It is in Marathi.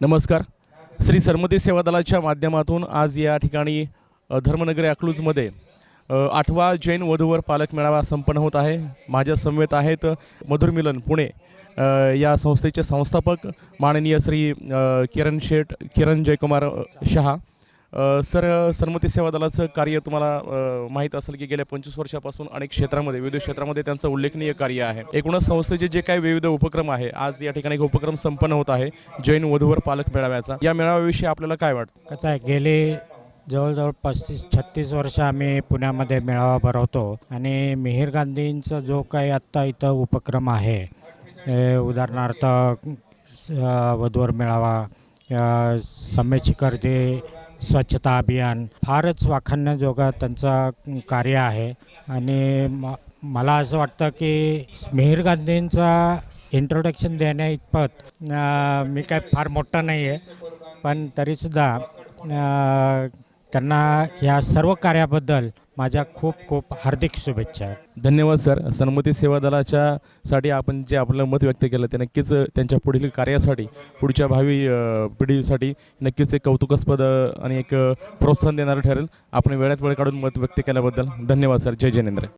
नमस्कार. श्री सरमती सेवा दलाच्या माध्यमातून आज या ठिकाणी धर्मनगरी अकलूजमध्ये आठवा जैन वधूवर पालक मेळावा संपन्न होत आहे. माझ्या समवेत आहेत मधुर मिलन पुणे या संस्थेचे संस्थापक माननीय श्री किरण शेठ किरण जयकुमार शहा. सर सन्मती सेवा दलाचं कार्य तुम्हाला माहीत असेल की गेल्या पंचवीस वर्षापासून अनेक क्षेत्रामध्ये विविध क्षेत्रामध्ये त्यांचं उल्लेखनीय कार्य आहे. एकूणच संस्थेचे जे काही विविध उपक्रम आहे आज या ठिकाणी एक उपक्रम संपन्न होत आहे जैन वधूवर पालक मेळाव्याचा. या मेळाव्याविषयी आपल्याला काय वाटतं? कसं आहे गेले जवळजवळ पस्तीस छत्तीस वर्ष आम्ही पुण्यामध्ये मेळावा भरवतो आणि मिहीर गांधींचा जो काही आत्ता इथं उपक्रम आहे उदाहरणार्थ स- वधूवर मेळावा अ, सम्मेशिखर जे स्वच्छता अभियान फारच वाखाणण्याजोगा त्यांचं कार्य आहे. आणि म मला असं वाटतं की मेहर गांधींचा इंट्रोडक्शन देण्या इतपत मी काय फार मोठा नाही आहे पण तरीसुद्धा त्यांना या सर्व कार्याबद्दल माझ्या खूप खूप हार्दिक शुभेच्छा आहेत. धन्यवाद सर. सन्मती सेवा दलाच्या साठी आपण जे आपलं मत व्यक्त केलं ते नक्कीच त्यांच्या पुढील कार्यासाठी पुढच्या भावी पिढीसाठी नक्कीच एक कौतुकास्पद आणि एक प्रोत्साहन देणारं ठरेल. आपण वेळात वेळ काढून मत व्यक्त केल्याबद्दल धन्यवाद सर. जय जिनेंद्र.